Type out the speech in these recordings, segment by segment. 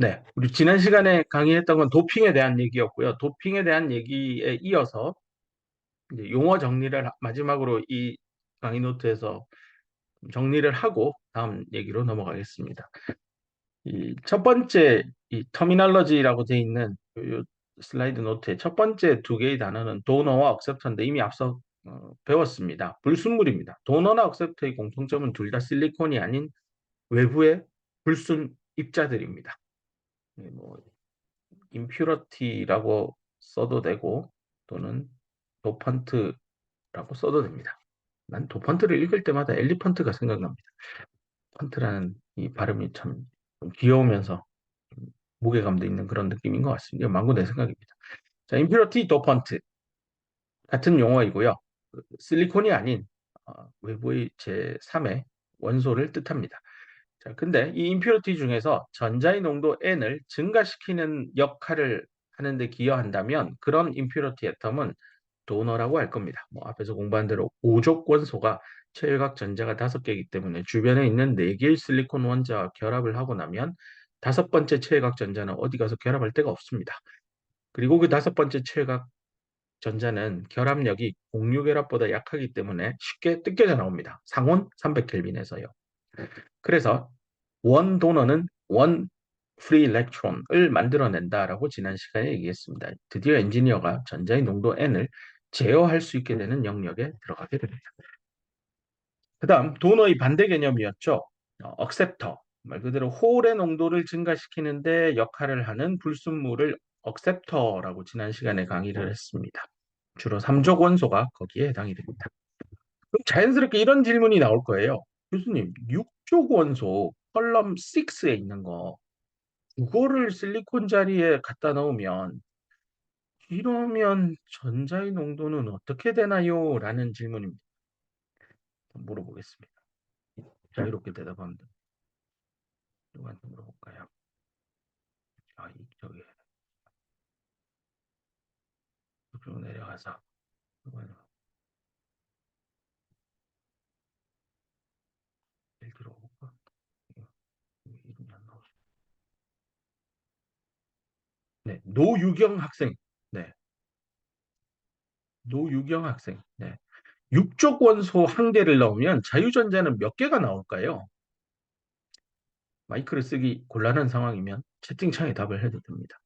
네, 우리 지난 시간에 강의했던 건 도핑에 대한 얘기였고요. 도핑에 대한 얘기에 이어서 이제 용어 정리를 하- 마지막으로 이 강의 노트에서 정리를 하고 다음 얘기로 넘어가겠습니다. 이 첫 번째 이 터미널러지라고 되어 있는 요, 요 슬라이드 노트의 첫 번째 두 개의 단어는 도너와 억셉터인데 이미 앞서 어, 배웠습니다. 불순물입니다. 도너나 억셉터의 공통점은 둘 다 실리콘이 아닌 외부의 불순 입자들입니다. 예, 뭐 impurity라고 써도 되고 또는 도펀트라고 써도 됩니다. 난 도펀트를 읽을 때마다 엘리펀트가 생각납니다. 펀트라는 이 발음이 참 귀여우면서 무게감도 있는 그런 느낌인 것 같습니다. 망고 내 생각입니다. 자, impurity, 도펀트 같은 용어이고요. 그 실리콘이 아닌 어, 외부의 제3의 원소를 뜻합니다. 자, 근데 이 impurity 중에서 전자의 농도 N을 증가시키는 역할을 하는데 기여한다면 그런 impurity 애텀은 도너라고 할 겁니다. 뭐 앞에서 공부한 대로 오족 원소가 최외각 전자가 다섯 개이기 때문에 주변에 있는 네 개의 실리콘 원자와 결합을 하고 나면 다섯 번째 최외각 전자는 어디 가서 결합할 데가 없습니다. 그리고 그 다섯 번째 최외각 전자는 결합력이 공유 결합보다 약하기 때문에 쉽게 뜯겨져 나옵니다. 상온 300켈빈에서요. 그래서 원 도너는 원 프리 일렉트론을 만들어낸다라고 지난 시간에 얘기했습니다. 드디어 엔지니어가 전자의 농도 N을 제어할 수 있게 되는 영역에 들어가게 됩니다. 그 다음 도너의 반대 개념이었죠. 어, 억셉터 말 그대로 홀의 농도를 증가시키는데 역할을 하는 불순물을 억셉터라고 지난 시간에 강의를 했습니다. 주로 3족 원소가 거기에 해당이 됩니다. 그럼 자연스럽게 이런 질문이 나올 거예요. 교수님, 6족 원소 컬럼 6에 있는 거 그거를 실리콘 자리에 갖다 넣으면 이러면 전자의 농도는 어떻게 되나요? 라는 질문입니다. 물어보겠습니다. 자유롭게 대답하면 됩니다. 누구한테 물어볼까요? 아, 이, 저기. 쭉 내려가서. 일 들어볼까? 이거, 이름이 안 나오죠. 네, 노유경 학생. 네. 노유경 학생. 네. 6족 원소 한 개를 넣으면 자유전자는 몇 개가 나올까요? 마이크를 쓰기 곤란한 상황이면 채팅창에 답을 해도 됩니다.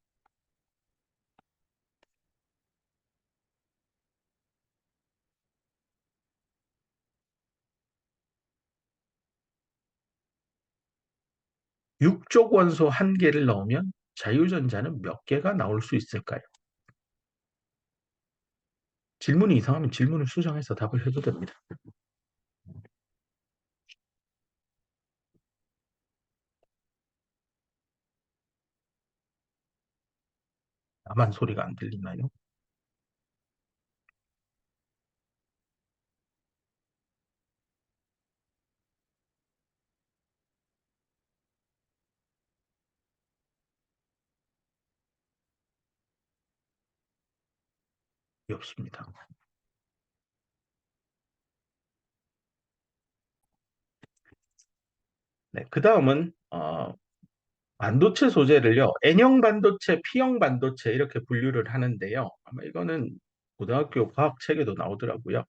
육족 원소 한 개를 넣으면 자유전자는 몇 개가 나올 수 있을까요? 질문이 이상하면 질문을 수정해서 답을 해도 됩니다. 나만 소리가 안 들리나요? 없습니다. 네, 그 다음은 어, 반도체 소재를요, N형 반도체, P형 반도체 이렇게 분류를 하는데요. 아마 이거는 고등학교 과학 책에도 나오더라고요.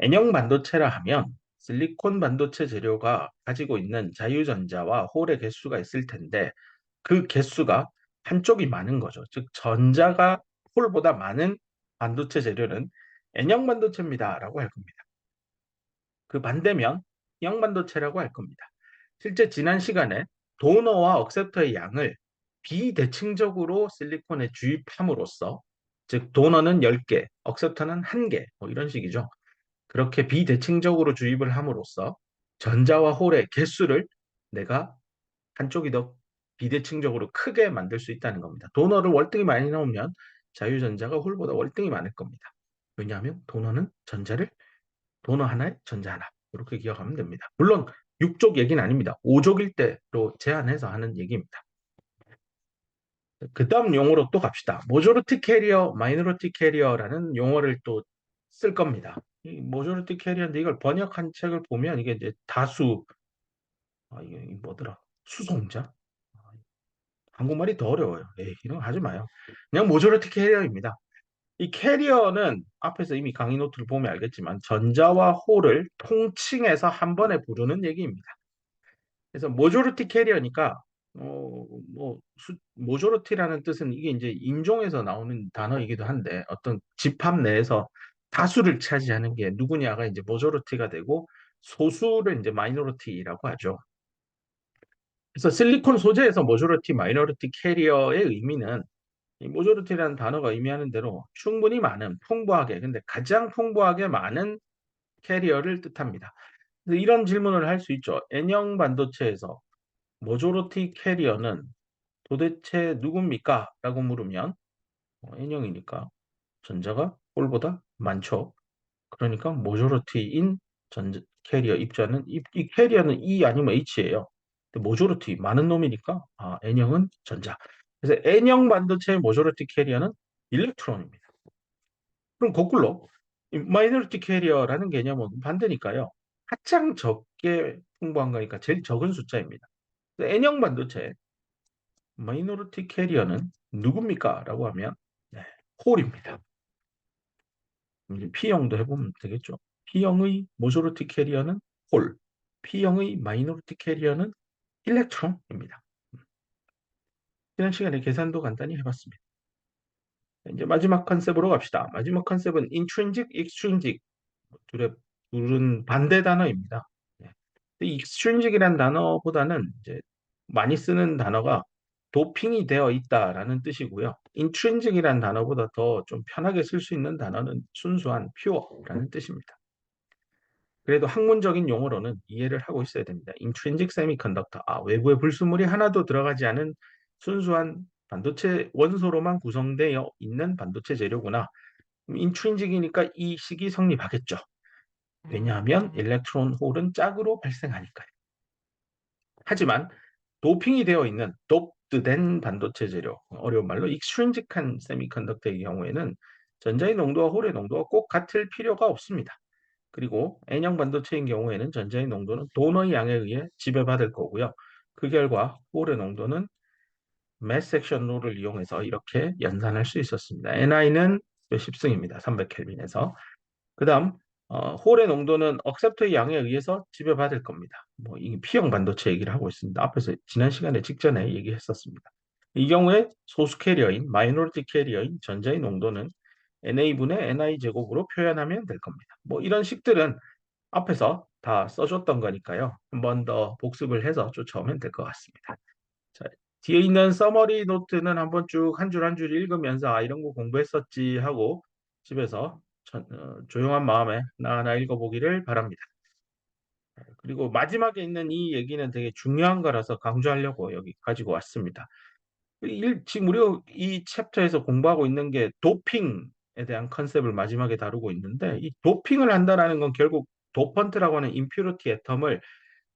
N형 반도체라 하면 실리콘 반도체 재료가 가지고 있는 자유전자와 홀의 개수가 있을 텐데 그 개수가 한쪽이 많은 거죠. 즉 전자가 홀보다 많은 반도체 재료는 N형 반도체입니다 라고 할 겁니다. 그 반대면 P형 반도체라고 할 겁니다. 실제 지난 시간에 도너와 억셉터의 양을 비대칭적으로 실리콘에 주입함으로써 즉 도너는 10개, 억셉터는 1개 뭐 이런 식이죠. 그렇게 비대칭적으로 주입을 함으로써 전자와 홀의 개수를 내가 한쪽이 더 비대칭적으로 크게 만들 수 있다는 겁니다. 도너를 월등히 많이 넣으면 자유전자가 홀보다 월등히 많을 겁니다. 왜냐하면 도너는 전자를 도너 하나에 전자 하나 이렇게 기억하면 됩니다. 물론 6족 얘기는 아닙니다. 5족일 때로 제한해서 하는 얘기입니다. 그 다음 용어로 또 갑시다. 모조리티 캐리어, 마이너리티 캐리어라는 용어를 또 쓸 겁니다. 이 모조리티 캐리어인데 이걸 번역한 책을 보면 이게 이제 다수, 아, 이게 뭐더라? 수송자? 한국말이 더 어려워요. 에이, 이런 거 하지 마요. 그냥 모조리티 캐리어입니다. 이 캐리어는 앞에서 이미 강의 노트를 보면 알겠지만 전자와 홀을 통칭해서 한 번에 부르는 얘기입니다. 그래서 모조리티 캐리어니까 어, 뭐 모조리티라는 뜻은 이게 이제 인종에서 나오는 단어이기도 한데 어떤 집합 내에서 다수를 차지하는 게 누구냐가 이제 모조리티가 되고 소수를 이제 마이너리티라고 하죠. 그래서 실리콘 소재에서 모조리티, 마이너리티 캐리어의 의미는 이 모조리티라는 단어가 의미하는 대로 충분히 많은, 풍부하게, 근데 가장 풍부하게 많은 캐리어를 뜻합니다. 이런 질문을 할 수 있죠. N형 반도체에서 모조리티 캐리어는 도대체 누굽니까? 라고 물으면 어, N형이니까 전자가 홀보다 많죠. 그러니까 모조리티인 전 캐리어 입자는 이, 이 캐리어는 E 아니면 H예요. 모조리티 많은 놈이니까 아, N형은 전자. 그래서 N형 반도체의 모조리티 캐리어는 일렉트론입니다. 그럼 거꾸로 마이너리티 캐리어라는 개념은 반대니까요. 가장 적게 풍부한 거니까 제일 적은 숫자입니다. N형 반도체 마이너리티 캐리어는 누굽니까? 라고 하면 네, 홀입니다. P형도 해보면 되겠죠. P형의 모조리티 캐리어는 홀, P형의 마이너리티 캐리어는 일렉트론입니다. 지난 시간에 계산도 간단히 해봤습니다. 이제 마지막 컨셉으로 갑시다. 마지막 컨셉은 intrinsic, extrinsic 둘의 둘은 반대 단어입니다. 네. extrinsic이라는 단어보다는 이제 많이 쓰는 단어가 도핑이 되어 있다라는 뜻이고요. intrinsic이라는 단어보다 더 좀 편하게 쓸 수 있는 단어는 순수한 pure라는 뜻입니다. 그래도 학문적인 용어로는 이해를 하고 있어야 됩니다. intrinsic semiconductor. 아, 외부에 불순물이 하나도 들어가지 않은 순수한 반도체 원소로만 구성되어 있는 반도체 재료구나. intrinsic이니까 이 식이 성립하겠죠. 왜냐하면 일렉트론 홀은 짝으로 발생하니까요. 하지만 도핑이 되어 있는 도프된 반도체 재료, 어려운 말로 extrinsic한 세미컨덕터의 경우에는 전자의 농도와 홀의 농도가 꼭 같을 필요가 없습니다. 그리고 N형 반도체인 경우에는 전자의 농도는 도너의 양에 의해 지배받을 거고요. 그 결과 홀의 농도는 매스 섹션 룰을 이용해서 이렇게 연산할 수 있었습니다. Ni는 몇십 승입니다. 300켈빈에서. 그 다음 어, 홀의 농도는 억셉터의 양에 의해서 지배받을 겁니다. 뭐, 이 P형 반도체 얘기를 하고 있습니다. 앞에서 지난 시간에 직전에 얘기했었습니다. 이 경우에 소수 캐리어인, 마이너리티 캐리어인 전자의 농도는 NA분의 NI 제곱으로 표현하면 될 겁니다. 뭐 이런 식들은 앞에서 다 써줬던 거니까요. 한 번 더 복습을 해서 쫓아오면 될 것 같습니다. 자, 뒤에 있는 서머리 노트는 한번 쭉 한 줄 한줄 읽으면서 아 이런 거 공부했었지 하고 집에서 전, 어, 조용한 마음에 하나하나 읽어보기를 바랍니다. 그리고 마지막에 있는 이 얘기는 되게 중요한 거라서 강조하려고 여기 가지고 왔습니다. 일, 지금 우리가 이 챕터에서 공부하고 있는 게 도핑에 대한 컨셉을 마지막에 다루고 있는데 이 도핑을 한다는 건 결국 도펀트라고 하는 임퓨리티 애텀을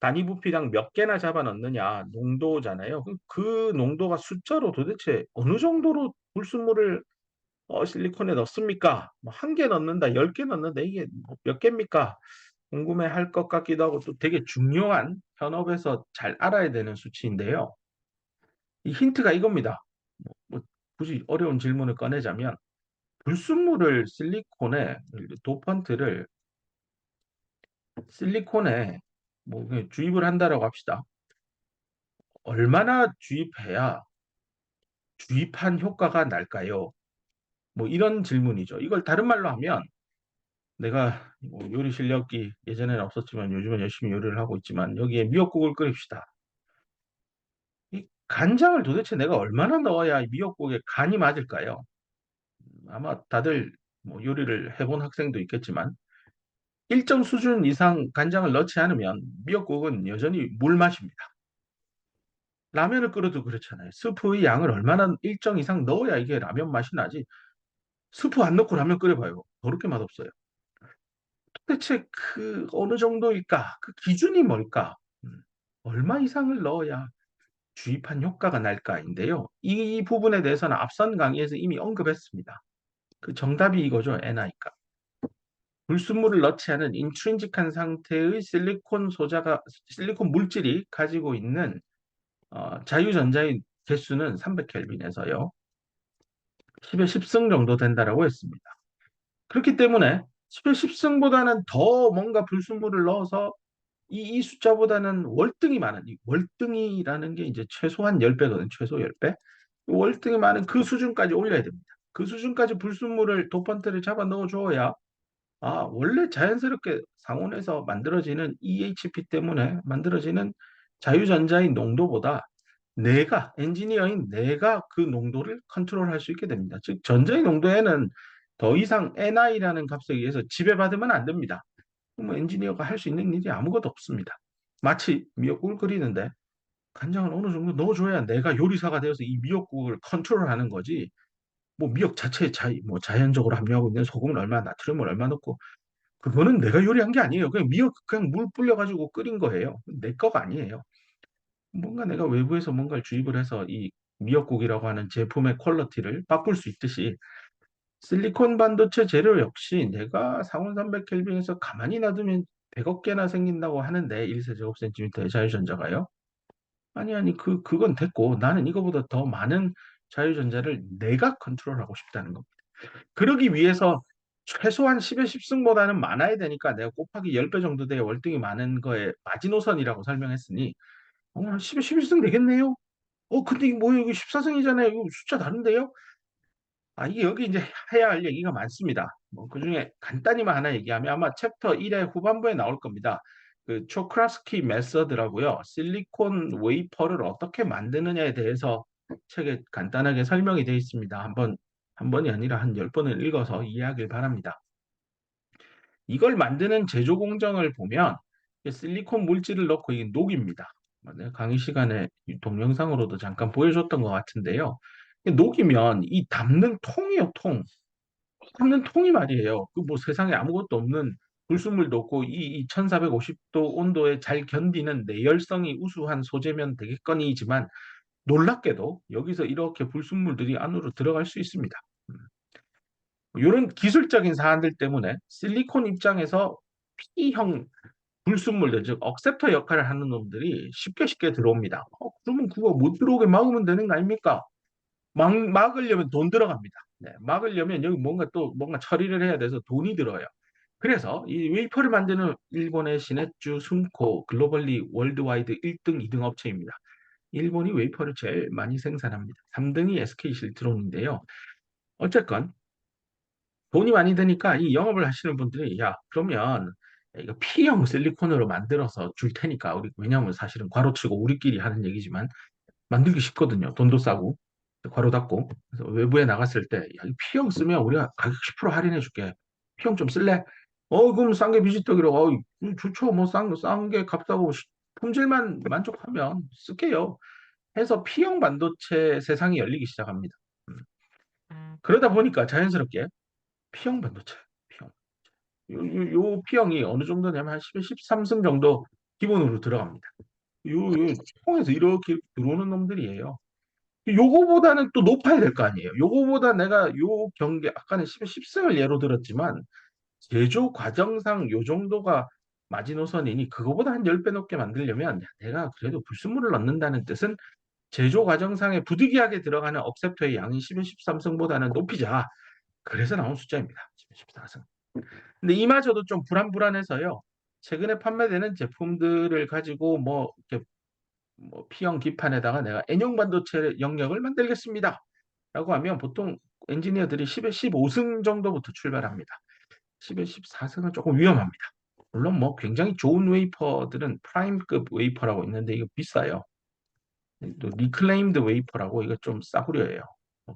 단위 부피당 몇 개나 잡아 넣느냐 농도잖아요. 그 농도가 숫자로 도대체 어느 정도로 불순물을 어, 실리콘에 넣습니까? 뭐 한 개 넣는다, 열 개 넣는다, 이게 몇 개입니까? 궁금해 할 것 같기도 하고 또 되게 중요한 현업에서 잘 알아야 되는 수치인데요. 이 힌트가 이겁니다. 뭐, 뭐 굳이 어려운 질문을 꺼내자면 불순물을 실리콘에 도펀트를 실리콘에 뭐 주입을 한다라고 합시다. 얼마나 주입해야 주입한 효과가 날까요? 뭐 이런 질문이죠. 이걸 다른 말로 하면 내가 뭐 요리 실력이 예전에는 없었지만 요즘은 열심히 요리를 하고 있지만 여기에 미역국을 끓입시다. 이 간장을 도대체 내가 얼마나 넣어야 미역국에 간이 맞을까요? 아마 다들 뭐 요리를 해본 학생도 있겠지만 일정 수준 이상 간장을 넣지 않으면 미역국은 여전히 물 맛입니다. 라면을 끓여도 그렇잖아요. 스프의 양을 얼마나 일정 이상 넣어야 이게 라면 맛이 나지. 스프 안 넣고 라면 끓여봐요. 더럽게 맛없어요. 도대체 그 어느 정도일까? 그 기준이 뭘까? 음, 얼마 이상을 넣어야 주입한 효과가 날까인데요. 이 부분에 대해서는 앞선 강의에서 이미 언급했습니다. 그 정답이 이거죠. NI가. 불순물을 넣지 않은 인트린직한 상태의 실리콘 소자가 실리콘 물질이 가지고 있는 어, 자유전자의 개수는 300켈빈에서요. 10의 10승 정도 된다라고 했습니다. 그렇기 때문에 10의 10승보다는 더 뭔가 불순물을 넣어서 이, 이 숫자보다는 월등히 많은, 이 월등이라는 게 이제 최소한 10배거든, 최소 10배. 월등히 많은 그 수준까지 올려야 됩니다. 그 수준까지 불순물을 도펀트를 잡아 넣어 줘야 아, 원래 자연스럽게 상온에서 만들어지는 EHP 때문에 만들어지는 자유전자의 농도보다 내가, 엔지니어인 내가 그 농도를 컨트롤할 수 있게 됩니다. 즉, 전자의 농도에는 더 이상 NI라는 값에 의해서 지배받으면 안 됩니다. 뭐 엔지니어가 할 수 있는 일이 아무것도 없습니다. 마치 미역국을 끓이는데 간장을 어느 정도 넣어줘야 내가 요리사가 되어서 이 미역국을 컨트롤하는 거지. 뭐 미역 자체에 자, 뭐 자연적으로 함유하고 있는 소금을 얼마, 나트륨을 얼마 넣고 그거는 내가 요리한 게 아니에요. 그냥 미역 그냥 물 불려가지고 끓인 거예요. 내 거가 아니에요. 뭔가 내가 외부에서 뭔가를 주입을 해서 이 미역국이라고 하는 제품의 퀄리티를 바꿀 수 있듯이 실리콘 반도체 재료 역시 내가 상온 300켈빈에서 가만히 놔두면 100억 개나 생긴다고 하는데 1세제곱센티미터의 자유전자가요. 아니 아니 그 그건 됐고 나는 이거보다 더 많은 자유전자를 내가 컨트롤하고 싶다는 겁니다. 그러기 위해서 최소한 10의 10승보다는 많아야 되니까 내가 곱하기 10배 정도 돼야 월등히 많은 거에 마지노선이라고 설명했으니 어, 10의 11승 되겠네요. 어 근데 뭐 여기 14승이잖아요. 이거 숫자 다른데요? 아, 이게 여기 이제 해야 할 얘기가 많습니다. 뭐 그중에 간단히만 하나 얘기하면 아마 챕터 1의 후반부에 나올 겁니다. 그 초크라스키 메서드라고요. 실리콘 웨이퍼를 어떻게 만드느냐에 대해서 책에 간단하게 설명이 되어 있습니다. 한 번 한 번이 아니라 한 열번을 읽어서 이해하길 바랍니다. 이걸 만드는 제조 공정을 보면 실리콘 물질을 넣고 이게 녹입니다. 강의 시간에 동영상으로도 잠깐 보여줬던 것 같은데요. 녹이면 이 담는 통이요, 통. 담는 통이 말이에요. 그 뭐 세상에 아무것도 없는 불순물도 없고 이, 이 1450도 온도에 잘 견디는 내열성이 우수한 소재면 되겠거니지만 놀랍게도 여기서 이렇게 불순물들이 안으로 들어갈 수 있습니다. 이런 기술적인 사안들 때문에 실리콘 입장에서 P형 불순물들, 즉 억셉터 역할을 하는 놈들이 쉽게 쉽게 들어옵니다. 어, 그러면 그거 못 들어오게 막으면 되는 거 아닙니까? 막, 막으려면 돈 들어갑니다. 네, 막으려면 여기 뭔가 또 뭔가 처리를 해야 돼서 돈이 들어요. 그래서 이 웨이퍼를 만드는 일본의 시네주, 숨코, 글로벌리 월드와이드 1등, 2등 업체입니다. 일본이 웨이퍼를 제일 많이 생산합니다. 3등이 SK 실트론인데요. 어쨌건 돈이 많이 드니까 이 영업을 하시는 분들이 야 그러면 이거 P형 실리콘으로 만들어서 줄 테니까 우리 왜냐하면 사실은 괄호치고 우리끼리 하는 얘기지만 만들기 쉽거든요. 돈도 싸고 괄호 닫고 그래서 외부에 나갔을 때 야, 이 P형 쓰면 우리가 가격 10% 할인해 줄게. P형 좀 쓸래? 어 그럼 싼 게 비지떡이라고 어, 좋죠. 뭐 싼 싼 게 값싸고 품질만 만족하면 쓸게요. 해서 P형 반도체 세상이 열리기 시작합니다. 음. 그러다 보니까 자연스럽게 P형 반도체, P형. 요, 요, 요 P형이 어느 정도냐면 한 10에 13승 정도 기본으로 들어갑니다. 요, 요 통에서 이렇게 들어오는 놈들이에요. 요거보다는 또 높아야 될 거 아니에요. 요거보다 내가 요 경계, 아까는 10에 10승을 예로 들었지만, 제조 과정상 요 정도가 마지노선이니 그거보다 한 10배 높게 만들려면 내가 그래도 불순물을 넣는다는 뜻은 제조 과정상에 부득이하게 들어가는 억셉터의 양이 10에 13승보다는 높이자. 그래서 나온 숫자입니다. 10에 14승. 근데 이마저도 좀 불안불안해서요. 최근에 판매되는 제품들을 가지고 뭐 이렇게 뭐 P형 기판에다가 내가 N형 반도체 영역을 만들겠습니다. 라고 하면 보통 엔지니어들이 10에 15승 정도부터 출발합니다. 10에 14승은 조금 위험합니다. 물론 뭐 굉장히 좋은 웨이퍼들은 프라임급 웨이퍼라고 있는데 이거 비싸요. 또 리클레임드 웨이퍼라고 이거 좀 싸구려예요.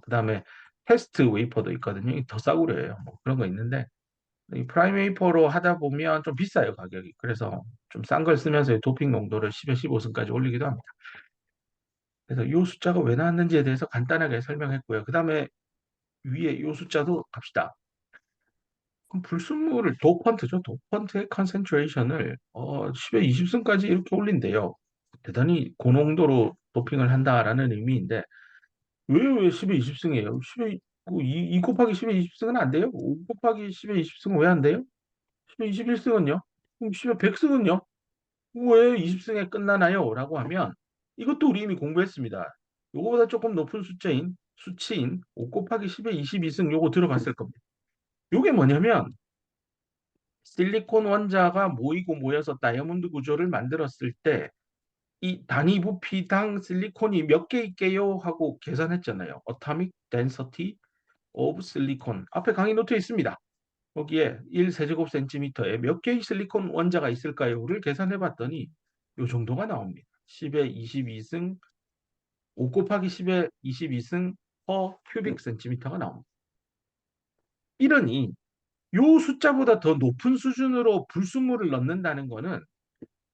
그 다음에 테스트 웨이퍼도 있거든요. 더 싸구려예요. 뭐 그런 거 있는데 이 프라임 웨이퍼로 하다 보면 좀 비싸요 가격이. 그래서 좀 싼 걸 쓰면서 도핑 농도를 10에 15승까지 올리기도 합니다. 그래서 이 숫자가 왜 나왔는지에 대해서 간단하게 설명했고요. 그 다음에 위에 이 숫자도 갑시다. 불순물을 도펀트죠. 도펀트의 컨센트레이션을 어, 10에 20승까지 이렇게 올린대요. 대단히 고농도로 도핑을 한다라는 의미인데 왜왜 10에 20승이에요? 10에 2, 2 곱하기 10에 20승은 안 돼요? 5 곱하기 10에 20승은 왜 안 돼요? 10에 21승은요? 그럼 10에 100승은요? 왜 20승에 끝나나요? 라고 하면 이것도 우리 이미 공부했습니다. 요거보다 조금 높은 숫자인 수치인 5 곱하기 10의 22승 요거 들어갔을 겁니다. 요게 뭐냐면 실리콘 원자가 모이고 모여서 다이아몬드 구조를 만들었을 때 이 단위 부피당 실리콘이 몇 개 있게요 하고 계산했잖아요. Atomic Density of Silicon 앞에 강의 노트에 있습니다. 거기에 1 세제곱 센티미터에 몇 개의 실리콘 원자가 있을까요?를 계산해 봤더니 요 정도가 나옵니다. 10의 22승 5 곱하기 10의 22승 per 큐빅 센티미터가 나옵니다. 이러니 요 숫자보다 더 높은 수준으로 불순물을 넣는다는 거는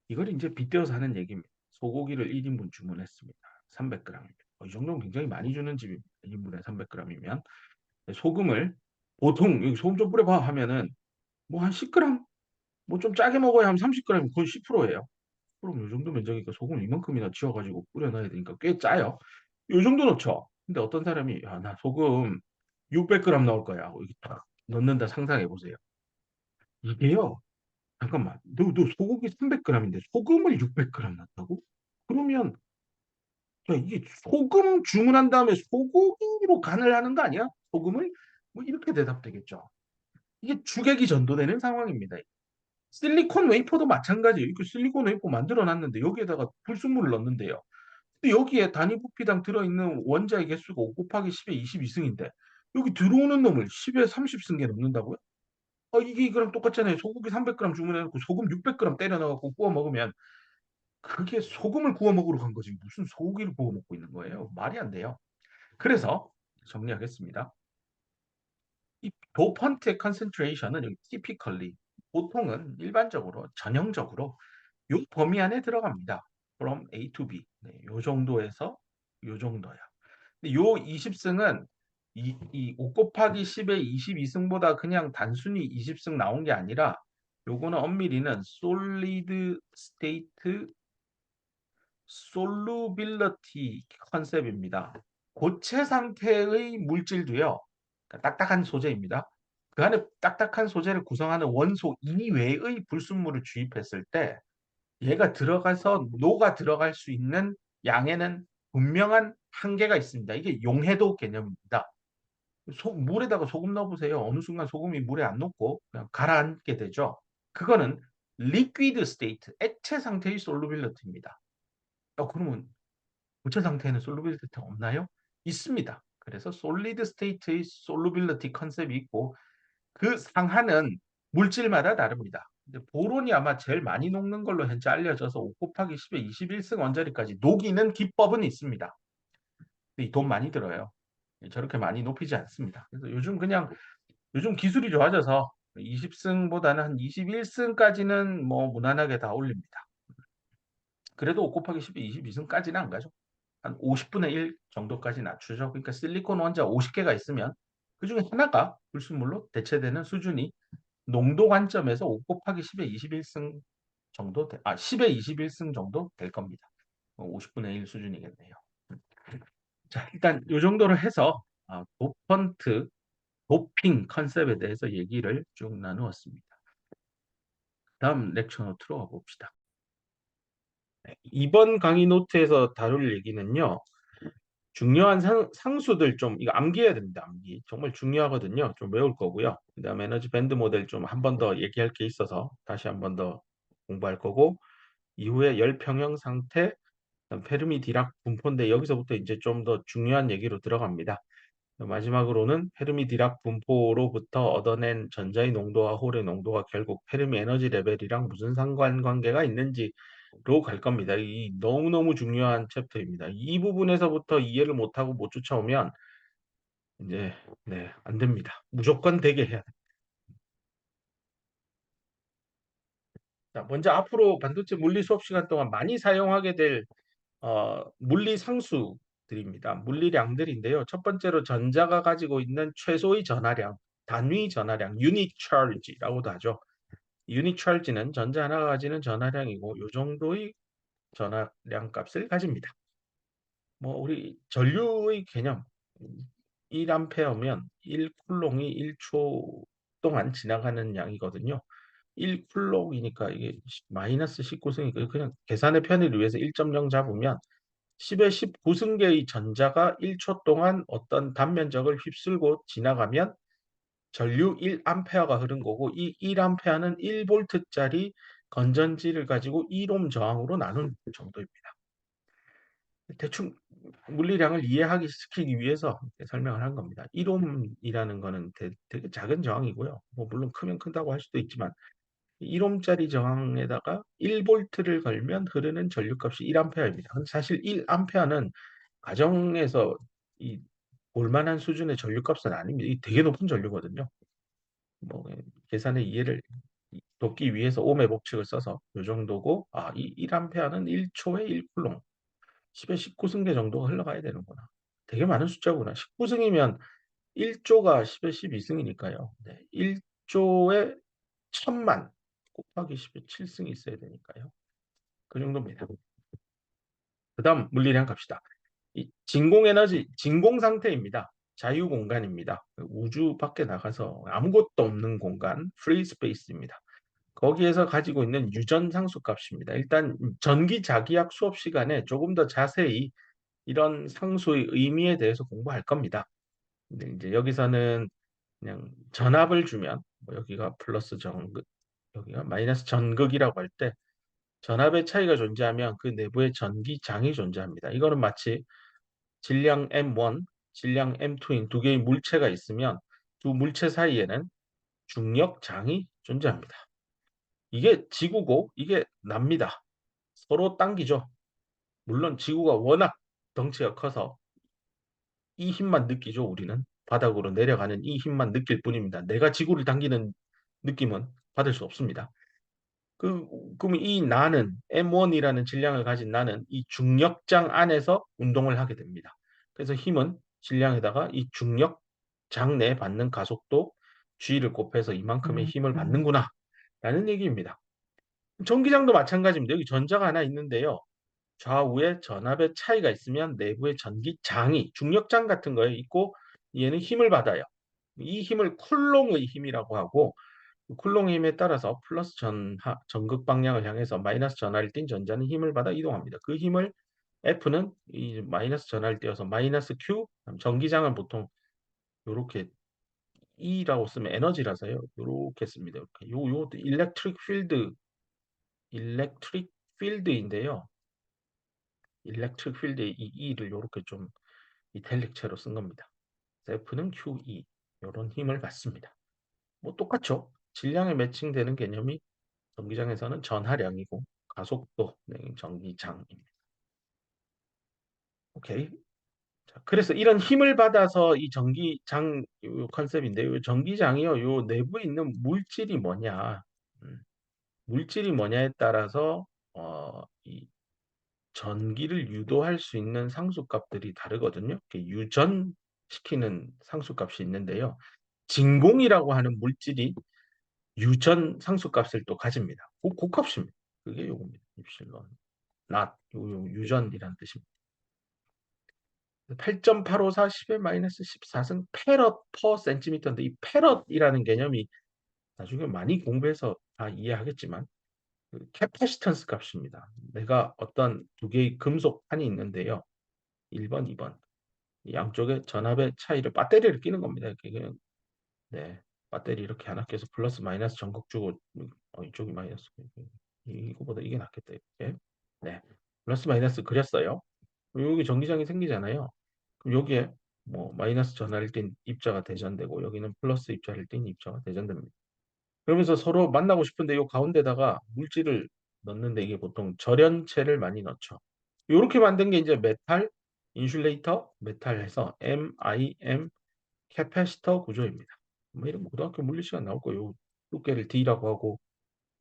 이걸 이제 빗대어서 하는 얘기입니다. 소고기를 1인분 주문했습니다. 300g입니다. 이 정도면 굉장히 많이 주는 집입니다. 1인분에 300g이면 소금을 보통 소금 좀 뿌려봐 하면은 뭐 한 10g 뭐 좀 짜게 먹어야 하면 30g 거의 10%예요. 그럼 요 정도 면적이니까 소금 이만큼이나 지어가지고 뿌려 넣어야 되니까 꽤 짜요. 요 정도 넣죠. 근데 어떤 사람이 야, 나 소금 600g 넣을 거야. 하고 이렇게 딱 넣는다 상상해 보세요. 이게요. 잠깐만. 너, 너 소고기 300g인데 소금을 600g 넣었다고? 그러면 야, 이게 소금 주문한 다음에 소고기로 간을 하는 거 아니야? 소금을? 뭐 이렇게 대답되겠죠. 이게 주객이 전도되는 상황입니다. 실리콘 웨이퍼도 마찬가지예요. 이렇게 실리콘 웨이퍼 만들어 놨는데 여기에다가 불순물을 넣는데요. 근데 여기에 단위 부피당 들어있는 원자의 개수가 5 곱하기 10의 22승인데 여기 들어오는 놈을 10에 30승에 넣는다고요? 어, 이게 이거랑 똑같잖아요. 소고기 300g 주문해놓고 소금 600g 때려 넣어갖고 구워 먹으면 그게 소금을 구워 먹으러 간 거지. 무슨 소고기를 구워 먹고 있는 거예요. 말이 안 돼요. 그래서 정리하겠습니다. 이 도펀트의 컨센트레이션은 여기 typically 보통은 일반적으로 전형적으로 요 범위 안에 들어갑니다. from A to B. 네, 요 정도에서 요 정도야. 근데 요 20승은 이, 이5 곱하기 10의 22승보다 그냥 단순히 20승 나온 게 아니라 요거는 엄밀히는 solid state solubility 컨셉입니다. 고체 상태의 물질도요. 그러니까 딱딱한 소재입니다. 그 안에 딱딱한 소재를 구성하는 원소 이외의 불순물을 주입했을 때 얘가 들어가서 녹아 들어갈 수 있는 양에는 분명한 한계가 있습니다. 이게 용해도 개념입니다. 소, 물에다가 소금 넣어보세요. 어느 순간 소금이 물에 안 녹고 그냥 가라앉게 되죠. 그거는 liquid state, 액체 상태의 솔루빌리티입니다. 어, 그러면 고체 상태에는 솔루빌리티 없나요? 있습니다. 그래서 solid state의 solubility 컨셉이 있고 그 상하는 물질마다 다릅니다. 보론이 아마 제일 많이 녹는 걸로 현재 알려져서 5 곱하기 10의 21승 원자리까지 녹이는 기법은 있습니다. 돈 많이 들어요. 저렇게 많이 높이지 않습니다. 그래서 요즘 그냥 요즘 기술이 좋아져서 20승보다는 한 21승까지는 뭐 무난하게 다 올립니다. 그래도 5 곱하기 10이 22승까지는 안 가죠. 한 50분의 1 정도까지 낮추죠. 그러니까 실리콘 원자 50개가 있으면 그 중에 하나가 불순물로 대체되는 수준이 농도 관점에서 5 곱하기 10의 21승 정도, 되, 아, 10의 21승 정도 될 겁니다. 50분의 뭐1 수준이겠네요. 자, 일단 이 정도로 해서 아, 도펀트, 도핑 컨셉에 대해서 얘기를 쭉 나누었습니다. 다음 렉처 노트로 가봅시다. 네, 이번 강의 노트에서 다룰 얘기는요. 중요한 상, 상수들 좀 이거 암기해야 됩니다. 암기. 정말 중요하거든요. 좀 외울 거고요. 그다음에 에너지 밴드 모델 좀 한 번 더 얘기할 게 있어서 다시 한 번 더 공부할 거고 이후에 열 평형 상태 페르미 디락 분포인데 여기서부터 이제 좀 더 중요한 얘기로 들어갑니다. 마지막으로는 페르미 디락 분포로부터 얻어낸 전자의 농도와 홀의 농도가 결국 페르미 에너지 레벨이랑 무슨 상관관계가 있는지로 갈 겁니다. 이 너무너무 중요한 챕터입니다. 이 부분에서부터 이해를 못하고 못 쫓아오면 이제 네, 안 됩니다. 무조건 되게 해야 됩니다. 자, 먼저 앞으로 반도체 물리 수업 시간 동안 많이 사용하게 될 어, 물리 상수들입니다. 물리량들인데요. 첫 번째로 전자가 가지고 있는 최소의 전하량, 단위 전하량, 유닛 charge라고도 하죠. 유닛 charge는 전자 하나가 가지는 전하량이고 이 정도의 전하량 값을 가집니다. 뭐 우리 전류의 개념 1암페어면 1쿨롱이 1초 동안 지나가는 양이거든요. 1쿨롱이니까 이게 마이너스 19승이니까 그냥 계산의 편의를 위해서 1.0 잡으면 10의 19승계의 전자가 1초 동안 어떤 단면적을 휩쓸고 지나가면 전류 1A가 흐른 거고 이 1A는 1V짜리 건전지를 가지고 1옴 저항으로 나눈 정도입니다. 대충 물리량을 이해하기 시키기 위해서 설명을 한 겁니다. 1옴이라는 거는 되게 작은 저항이고요. 뭐 물론 크면 큰다고 할 수도 있지만 1옴짜리 저항에다가 1V를 걸면 흐르는 전류값이 1A입니다. 사실 1A는 가정에서 이 볼만한 수준의 전류값은 아닙니다. 이 되게 높은 전류거든요. 뭐 계산의 이해를 돕기 위해서 옴의 법칙을 써서 이 정도고 아, 이 1A는 1초에 1쿨롱 10의 19승계 정도가 흘러가야 되는구나. 되게 많은 숫자구나. 19승이면 1조가 10의 12승이니까요. 네, 1조에 1000만 곱하기 10의 7승이 있어야 되니까요. 그 정도입니다. 그 다음 물리량 갑시다. 이 진공에너지, 진공 상태입니다. 자유 공간입니다. 우주 밖에 나가서 아무것도 없는 공간, 프리 스페이스입니다. 거기에서 가지고 있는 유전 상수 값입니다. 일단 전기 자기학 수업 시간에 조금 더 자세히 이런 상수의 의미에 대해서 공부할 겁니다. 근데 이제 여기서는 그냥 전압을 주면 뭐 여기가 플러스 전극, 여기가 마이너스 전극이라고 할 때 전압의 차이가 존재하면 그 내부에 전기장이 존재합니다. 이거는 마치 질량 M1, 질량 M2인 두 개의 물체가 있으면 두 물체 사이에는 중력장이 존재합니다. 이게 지구고 이게 납니다. 서로 당기죠. 물론 지구가 워낙 덩치가 커서 이 힘만 느끼죠. 우리는 바닥으로 내려가는 이 힘만 느낄 뿐입니다. 내가 지구를 당기는 느낌은 받을 수 없습니다. 그, 그럼 이 나는 M1이라는 질량을 가진 나는 이 중력장 안에서 운동을 하게 됩니다. 그래서 힘은 질량에다가 이 중력장 내에 받는 가속도 G를 곱해서 이만큼의 힘을 받는구나 라는 얘기입니다. 전기장도 마찬가지입니다. 여기 전자가 하나 있는데요. 좌우에 전압의 차이가 있으면 내부에 전기장이 중력장 같은 거에 있고 얘는 힘을 받아요. 이 힘을 쿨롱의 힘이라고 하고 쿨롱의 힘에 따라서 플러스 전하, 전극 방향을 향해서 마이너스 전하를 띈 전자는 힘을 받아 이동합니다. 그 힘을 F는 이 마이너스 전하를 띄어서 마이너스 Q 전기장은 보통 이렇게 E라고 쓰면 에너지라서요. 이렇게 씁니다. 이렇게. 요, 요 일렉트릭 필드 일렉트릭 필드인데요. 일렉트릭 필드의 이 E를 이렇게 좀 이탈릭체로 쓴 겁니다. F는 QE 이런 힘을 받습니다. 뭐 똑같죠. 질량에 매칭되는 개념이 전기장에서는 전하량이고 가속도 네, 전기장입니다. 오케이. 자, 그래서 이런 힘을 받아서 이 전기장 컨셉인데 요. 전기장이요. 요 내부에 있는 물질이 뭐냐. 음, 물질이 뭐냐에 따라서 어, 이 전기를 유도할 수 있는 상수값들이 다르거든요. 유전시키는 상수값이 있는데요. 진공이라고 하는 물질이 유전 상수값을 또 가집니다. 고, 고값입니다. 그게 요겁니다. 입실론. 낫, 요, 요, 유전이라는 뜻입니다. 8.854 10의 마이너스 14승 페럿 퍼 센티미터인데 이 페럿이라는 개념이 나중에 많이 공부해서 다 이해하겠지만 그 캐파시턴스 값입니다. 내가 어떤 두 개의 금속 판이 있는데요. 1번, 2번. 양쪽에 전압의 차이를 배터리를 끼는 겁니다. 그냥 네. 배터리 이렇게 하나 껴서 플러스 마이너스 전극 주고 어, 이쪽이 마이너스 이거보다 이게 낫겠다 이렇게. 네. 플러스 마이너스 그렸어요. 여기 전기장이 생기잖아요. 그럼 여기에 뭐 마이너스 전하를 띤 입자가 대전되고 여기는 플러스 입자를 띤 입자가 대전됩니다. 그러면서 서로 만나고 싶은데 이 가운데다가 물질을 넣는데 이게 보통 절연체를 많이 넣죠. 이렇게 만든 게 이제 메탈 인슐레이터 메탈 해서 MIM 캐패시터 구조입니다 뭐 이런 고등학교 물리 시간 나올 거예요. 두께를 D라고 하고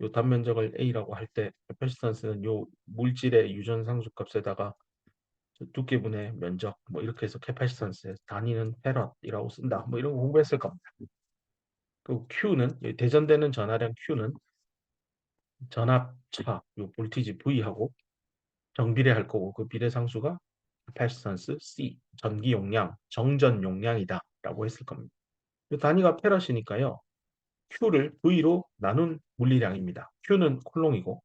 요 단면적을 A라고 할 때 캐패시턴스는 요 물질의 유전 상수값에다가 두께분의 면적 뭐 이렇게 해서 캐패시턴스의 단위는 페럿이라고 쓴다. 뭐 이런 거 공부했을 겁니다. 그 Q는 대전되는 전하량 Q는 전압차 요 볼티지 V하고 정비례할 거고 그 비례 상수가 캐패시턴스 C 전기 용량 정전 용량이다 라고 했을 겁니다. 단위가 페럿이니까요. Q를 V로 나눈 물리량입니다. Q는 콜롱이고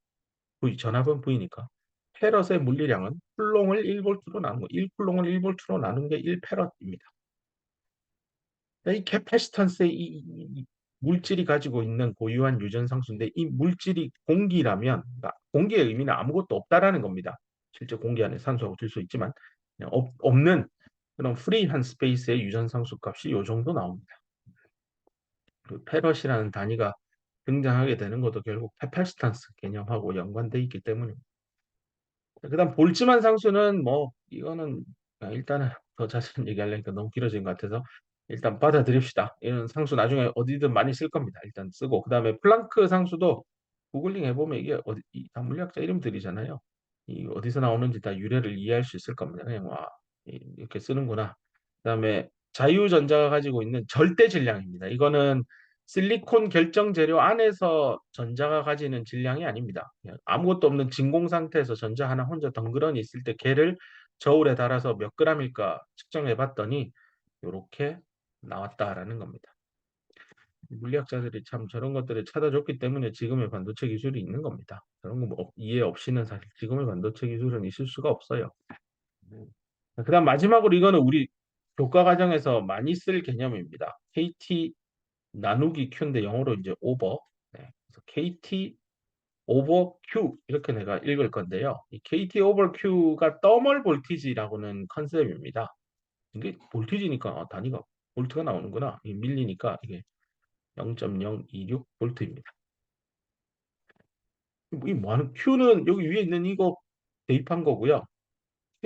V 전압은 V니까 페럿의 물리량은 쿨롱을 1볼트로 나눈 거, 1쿨롱을 1볼트로 나눈 게 1페럿입니다. 이 캐파시턴스의 이, 이- 이 물질이 가지고 있는 고유한 유전 상수인데 이 물질이 공기라면 그러니까 공기의 의미는 아무것도 없다라는 겁니다. 실제 공기 안에 산소하고 질소 있지만 그냥 없, 없는 그런 프리한 스페이스의 유전 상수 값이 이 정도 나옵니다. 그 페럿이라는 단위가 등장하게 되는 것도 결국 캐파시턴스 개념하고 연관돼 있기 때문입니다. 그다음 볼츠만 상수는 뭐 이거는 아, 일단은 더 자세히 얘기하려니까 너무 길어진 것 같아서 일단 받아들입시다. 이런 상수 나중에 어디든 많이 쓸 겁니다. 일단 쓰고 그다음에 플랑크 상수도 구글링 해보면 이게 어디 이다 물리학자 이름들이잖아요. 이 어디서 나오는지 다 유래를 이해할 수 있을 겁니다. 그냥 와 이- 이렇게 쓰는구나. 그다음에 자유전자가 가지고 있는 절대 질량입니다. 이거는 실리콘 결정 재료 안에서 전자가 가지는 질량이 아닙니다. 아무것도 없는 진공 상태에서 전자 하나 혼자 덩그러니 있을 때 걔를 저울에 달아서 몇 그램일까 측정해 봤더니 이렇게 나왔다라는 겁니다. 물리학자들이 참 저런 것들을 찾아줬기 때문에 지금의 반도체 기술이 있는 겁니다. 그런 거 뭐 이해 없이는 사실 지금의 반도체 기술은 있을 수가 없어요. 그 다음 마지막으로 이거는 우리 교과 과정에서 많이 쓸 개념입니다. KT 나누기 Q인데 영어로 이제 오버. 네. 그래서 KT 오버 Q 이렇게 내가 읽을 건데요. 이 KT 오버 Q가 더멀 볼티지라고는 컨셉입니다. 이게 볼티지니까 아, 단위가 볼트가 나오는구나. 이 밀리니까 이게 0.026 볼트입니다. 이 뭐하는 Q는 여기 위에 있는 이거 대입한 거고요.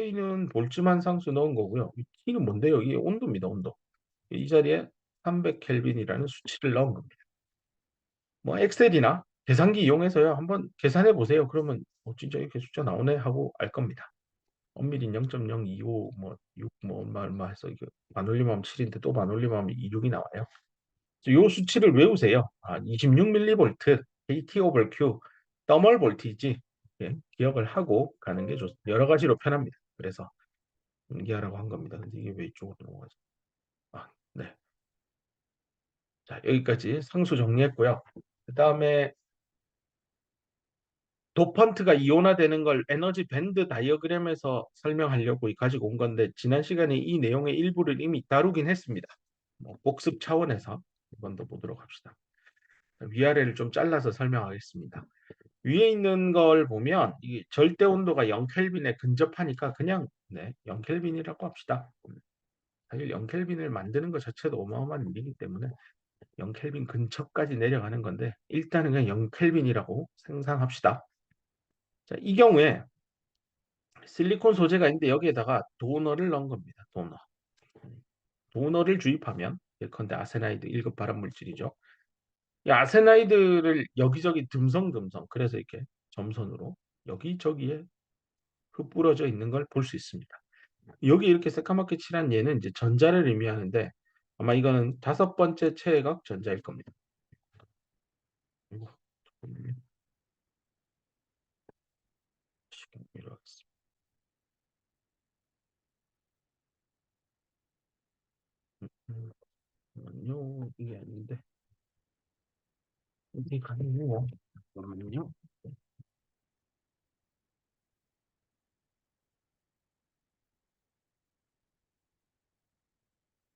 K는 볼츠만 상수 넣은 거고요. 이 T는 뭔데요? 이게 온도입니다. 온도. 이 자리에 300켈빈이라는 수치를 넣은 겁니다. 뭐 엑셀이나 계산기 이용해서요. 한번 계산해 보세요. 그러면 어, 진짜 이렇게 숫자 나오네 하고 알 겁니다. 엄밀히 0.025 뭐 6 뭐 얼마 얼마 해서 이게 반올림하면 7인데 또 반올림하면 26이 나와요. 이 수치를 외우세요. 아, 26mV KT 오버 Q 더멀 볼티지 예, 기억을 하고 가는 게 좋습니다. 여러 가지로 편합니다. 그래서 연기하라고 한 겁니다. 근데 이게 왜 이쪽으로 넘어가죠? 아, 네. 자, 여기까지 상수 정리했고요. 그 다음에 도펀트가 이온화되는 걸 에너지 밴드 다이어그램에서 설명하려고 가지고 온 건데 지난 시간에 이 내용의 일부를 이미 다루긴 했습니다. 뭐 복습 차원에서 한 번 더 보도록 합시다. 위아래를 좀 잘라서 설명하겠습니다. 위에 있는 걸 보면 이게 절대 온도가 0켈빈에 근접하니까 그냥 네, 0켈빈이라고 합시다. 사실 0켈빈을 만드는 것 자체도 어마어마한 일이기 때문에 0켈빈 근처까지 내려가는 건데 일단은 그냥 0켈빈이라고 상상합시다. 자, 이 경우에 실리콘 소재가 있는데 여기에다가 도너를 넣은 겁니다. 도너. 도너를 주입하면 예컨대 아세나이드 1급 발암 물질이죠. 이 아세나이드를 여기저기 듬성듬성 그래서 이렇게 점선으로 여기저기에 흩뿌려져 있는 걸 볼 수 있습니다. 여기 이렇게 새까맣게 칠한 얘는 이제 전자를 의미하는데 아마 이거는 다섯 번째 체외각 전자일 겁니다. 시간. 음, 잠깐만요. 이게 아닌데. 어디 가는요? 잠깐만요.